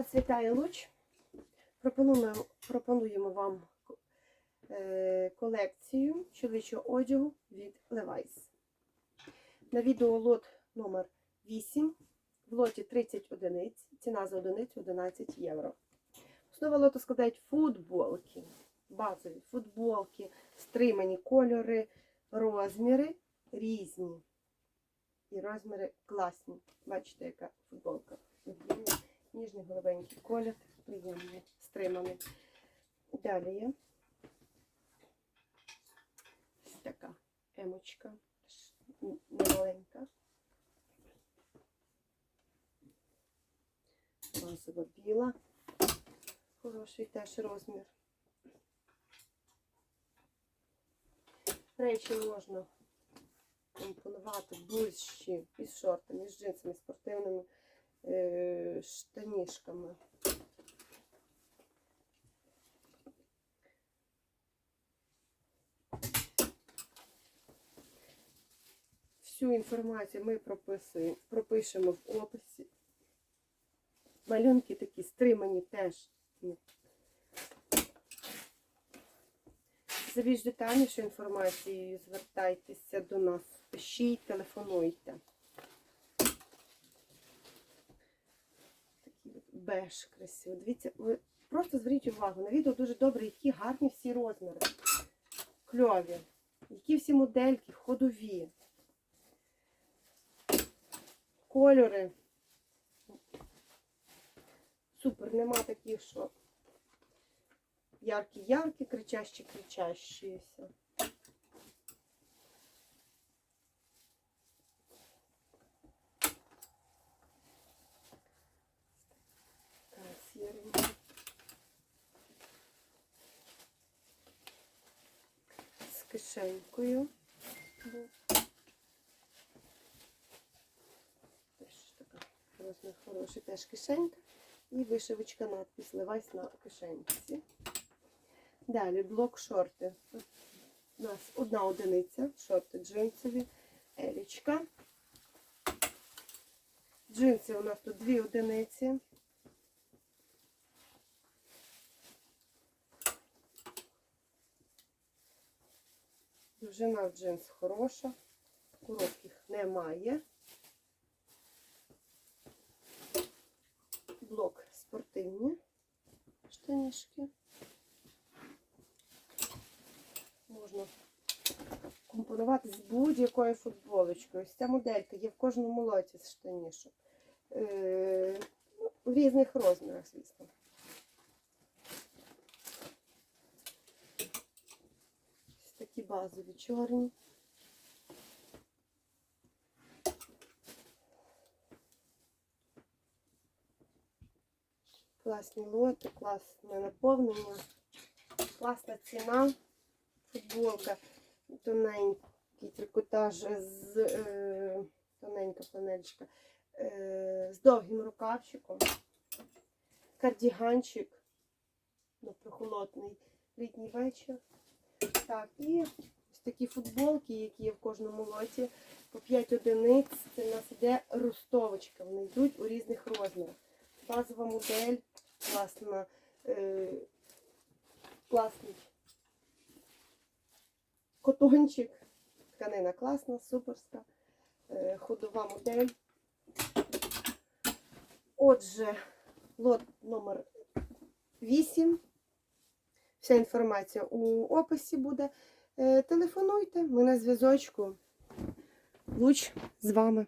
Вас Луч. Пропонуємо, пропонуємо вам е, колекцію чоловічого одягу від Levi's. На відео лот номер 8. В лоті 30 одиниць. Ціна за одиницю 11 євро. Основа лоту складають футболки. Базові футболки, стримані кольори, розміри різні. І розміри класні. Бачите, яка футболка. Ніжний голубенький колір, приємний, стриманий. Далі є така емочка, немаленька. Базова біла. Хороший теж розмір. Речі можна компонувати будь-що із шортами, з джинсами, спортивними штанішками. Всю інформацію ми пропишемо в описі. Малюнки такі стримані теж. За більш детальнішою інформацією звертайтеся до нас, пишіть, телефонуйте. Беж красивий. Дивіться, ви просто зверніть увагу, на відео дуже добре, які гарні всі розміри. Кльові. Які всі модельки, ходові. Кольори. Супер, нема таких, що яркі-яркі, кричащі-кричащіся. Так, сіренький. З кишенькою. Теж така розмір хороший, теж кишенька. І вишивочка надпис Левайсь на кишенці. Далі блок шорти. У нас одна одиниця, шорти джинсові, елічка. Джинси у нас тут дві одиниці. Довжина джинс хороша, коротких немає. Блок спортивні штанішки. Можна компонувати з будь-якою футболочкою. Ось ця моделька є в кожному лоті з штанішок. Е, ну, в різних розмірах, звісно. Ось такі базові чорні. Класні лоти, класне наповнення, класна ціна. Футболка, тоненький трикотаж з е, тоненька фланельчика, е, з довгим рукавчиком, кардіганчик, ну, прохолодний літній вечір. Так, і ось такі футболки, які є в кожному лоті, по 5 одиниць. Це в нас іде ростовочка. Вони йдуть у різних розмірах. Базова модель, класна, е, класний котончик. Тканина класна, суперська, е, ходова модель. Отже, лот номер 8. Вся інформація у описі буде. Е, Телефонуйте, ми на зв'язочку. Луч з вами.